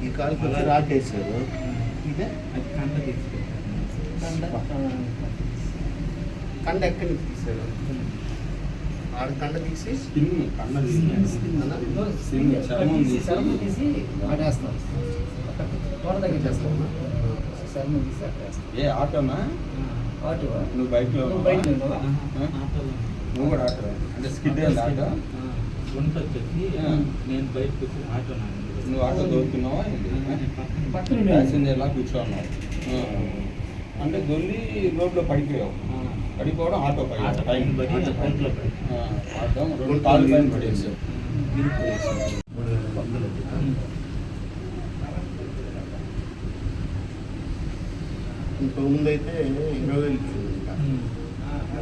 ఈ కాలుకి వచ్చి రాటేసారు ఇదే? కండ ఎక్కడి నుంచి తీసారు ఆడ కండ తీసి? స్కిన్ అన్నా? స్కిన్ చర్మం తీసి చర్మం తీసి ఆడేస్తాం తోట దగ్గర చేస్తాం చర్మం తీసి ఏ ఆటోనా? ఆటో. నువ్వు బైక్లో నువ్వు కూడా ఆటో అంటే స్కిడ్ ఆటో వచ్చేసి ఆ. నేను బయటకు వచ్చి ఆటో నువ్వు ఆటో దొరుకుతున్నావా పక్కన ఉండే. ప్యాసింజర్ లా కూర్చోన్నావు. అంటే దొల్లి రోడ్లో పడిపోయావు. పడిపోవడం ఆటో పై ఆటో పైన రెండు కాలు పడేసావు మూడు వేల వందలు అది. ఇంతకు ముందైతే ఇరవై వేలు ఇచ్చింది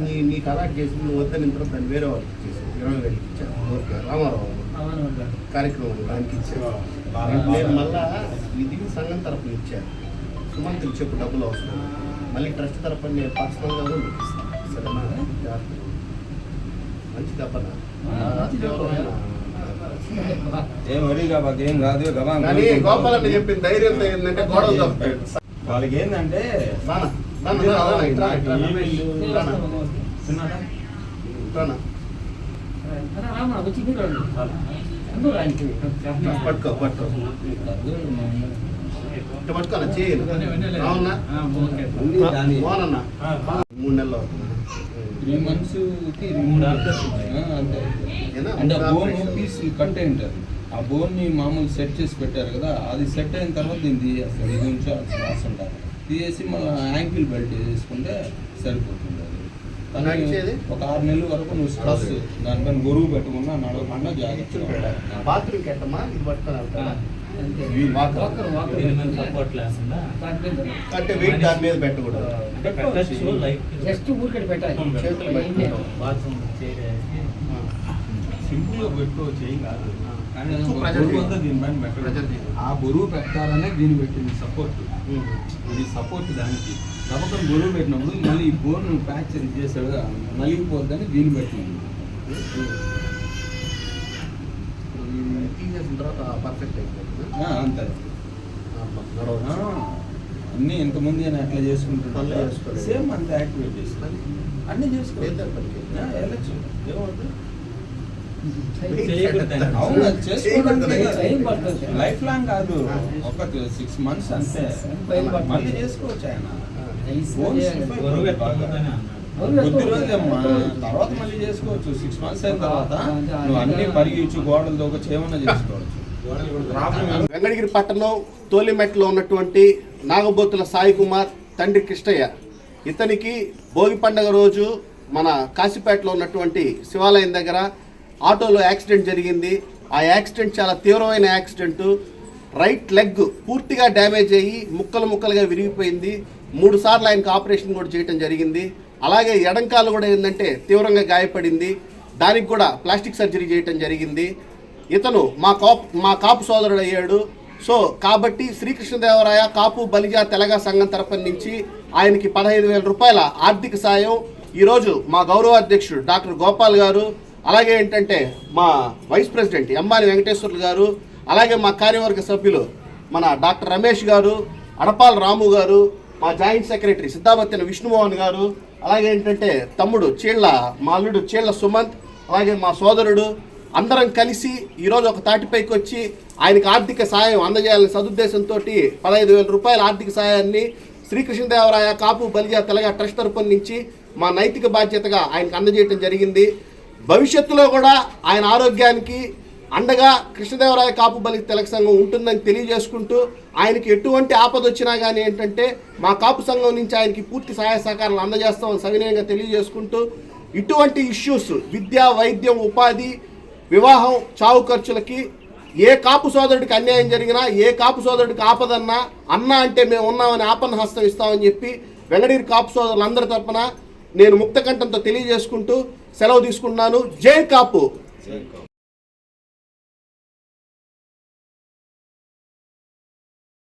నీ నీకు అలాట్ చేసి నువ్వు వద్దని తర్వాత దాన్ని వేరే వాళ్ళకి ఇచ్చేసి ఇరవై వేలు ఇచ్చాను ఓకే రామారావు. కార్యక్రమం దానికి ఇచ్చాను నేను మళ్ళా ఇది సంఘం తరపున ఇచ్చాను సుమంత్కి చెప్పు డబ్బులు అవసరం. మళ్ళీ ట్రస్ట్ తరపున నేను పర్సనల్గా కూడా మీకు ఇస్తాను సరేనా? జాగ్రత్త. మంచి దెబ్బనా ఏం వరిగా బాగా ఏం కాదు గోపాలన్న చెప్పిన ధైర్యంతో ఏంటంటే తప్పుతాయి. వాళ్ళకి ఏంటంటే రామా వచ్చి పట్టుకో పట్టుకో. చేయను. అవునా మూడు నెలలు అవుతుంది. త్రీ మూడు? అంటే మూడు బోన్. పీస్ కట్ అయి ఉంటుంది ఆ బోన్ని మామూలు సెట్ చేసి పెట్టారు కదా అది సెట్ అయిన తర్వాత దీన్ని తీయేస్తారు ఇది ఉంచాల్సిన తీసేసి మళ్ళీ యాంకిల్ బెల్ట్ వేసుకుంటే సరిపోతుంది? ఒక ఆరు నెలల వరకు నువ్వు స్ట్రెస్ దానిపైన గొరువు పెట్టుకున్నా నడవకుండా జాగ్రత్తగా ఉండాలి. బాత్రూమ్ కెట్టమ్మా ఇది అంటే వెయిట్ దాని మీద పెట్టకూడదు. జస్ట్ పెట్టాలి. చేతులు పెట్టి. బాత్రూమ్ చేరేసి సింపుల్గా పెట్టుకోవచ్చు ఏం కాదు. ఆ బరువు పెట్టాలనే దీన్ని పెట్టింది సపోర్ట్. ఇది సపోర్ట్ దానికి. నమ్మకం బరువు పెట్టినప్పుడు మళ్ళీ ఈ బోన్ ఫ్రాక్చర్ చేసాడు నలిగిపోద్దని దీన్ని పెట్టింది. తీసేసిన తర్వాత పర్ఫెక్ట్ అయిపోతుంది. ఆ, అంతే. అబ్బా, నడవచ్చు. ఆ, అన్నీ ఇంతకుముందు నేను ఎట్లా పనులు చేసుకుంటున్నా చేసుకోలేదు. సేమ్ అంత యాక్టివేట్ చేస్తాను అన్నీ చేసుకో లేదు పనికి. ఆ, వెళ్ళొచ్చు. ఏమవుతుంది? లైఫ్ లాంగ్ కాదు. ఒక సిక్స్ మంత్స్ అంతే. మళ్ళీ చేసుకోవచ్చు ఆయన. కొద్ది తర్వాత మళ్ళీ చేసుకోవచ్చు. సిక్స్ మంత్స్ అయిన తర్వాత నువ్వు అన్ని పరిగించు గోడలు దోక చేయమన్నా చేసుకోవచ్చు. వెంకటగిరి పట్టణం తోలిమెట్లో ఉన్నటువంటి నాగబోతుల సాయి కుమార్ తండ్రి కృష్ణయ్య. ఇతనికి భోగి పండగ రోజు మన కాశీపేటలో ఉన్నటువంటి శివాలయం దగ్గర ఆటోలో యాక్సిడెంట్ జరిగింది. ఆ యాక్సిడెంట్ చాలా తీవ్రమైన యాక్సిడెంటు. రైట్ లెగ్ పూర్తిగా డ్యామేజ్ అయ్యి ముక్కలు ముక్కలుగా విరిగిపోయింది. మూడు సార్లు ఆయనకు ఆపరేషన్ కూడా చేయడం జరిగింది. అలాగే ఎడంకాలు కూడా ఏంటంటే తీవ్రంగా గాయపడింది. దానికి కూడా ప్లాస్టిక్ సర్జరీ చేయటం జరిగింది. ఇతను మా కాపు మా కాపు సోదరుడు అయ్యాడు. సో కాబట్టి శ్రీకృష్ణదేవరాయ కాపు బలిజ తెలగ సంఘం తరపున నుంచి ఆయనకి పదహైదు వేల రూపాయల ఆర్థిక సాయం. ఈరోజు మా గౌరవ అధ్యక్షుడు డాక్టర్ గోపాల్ గారు అలాగే ఏంటంటే మా వైస్ ప్రెసిడెంట్ ఎంబాని వెంకటేశ్వర్లు గారు అలాగే మా కార్యవర్గ సభ్యులు మన డాక్టర్ రమేష్ గారు అడపాల రాము గారు మా జాయింట్ సెక్రటరీ సిద్ధాబత్తిన విష్ణుమోహన్ గారు అలాగే ఏంటంటే తమ్ముడు చీళ్ళ మా అల్లుడు చీళ్ళ సుమంత్ అలాగే మా సోదరుడు అందరం కలిసి ఈరోజు ఒక తాటిపైకి వచ్చి ఆయనకు ఆర్థిక సాయం అందజేయాలని సదుద్దేశంతో పదహైదు వేల రూపాయల ఆర్థిక సాయాన్ని శ్రీకృష్ణదేవరాయ కాపు బలిజా తెలగ ట్రస్ట్ తరపున నుంచి మా నైతిక బాధ్యతగా ఆయనకు అందజేయటం జరిగింది. భవిష్యత్తులో కూడా ఆయన ఆరోగ్యానికి అండగా కృష్ణదేవరాయ కాపు బలి తెలక సంఘం ఉంటుందని తెలియజేసుకుంటూ ఆయనకి ఎటువంటి ఆపద వచ్చినా కానీ ఏంటంటే మా కాపు సంఘం నుంచి ఆయనకి పూర్తి సహాయ సహకారాలు అందజేస్తామని సవినయంగా తెలియజేసుకుంటూ ఇటువంటి ఇష్యూస్ విద్య వైద్యం ఉపాధి వివాహం చావు ఖర్చులకి ఏ కాపు సోదరుడికి అన్యాయం జరిగినా ఏ కాపు సోదరుడికి ఆపదన్నా అన్న అంటే మేము ఉన్నామని ఆపన్న హస్తం ఇస్తామని చెప్పి వెంగడీరి కాపు సోదరులందరి తరపున నేను ముక్తకంఠంతో తెలియజేసుకుంటూ సెలవు తీసుకుంటున్నాను. జై కాపు.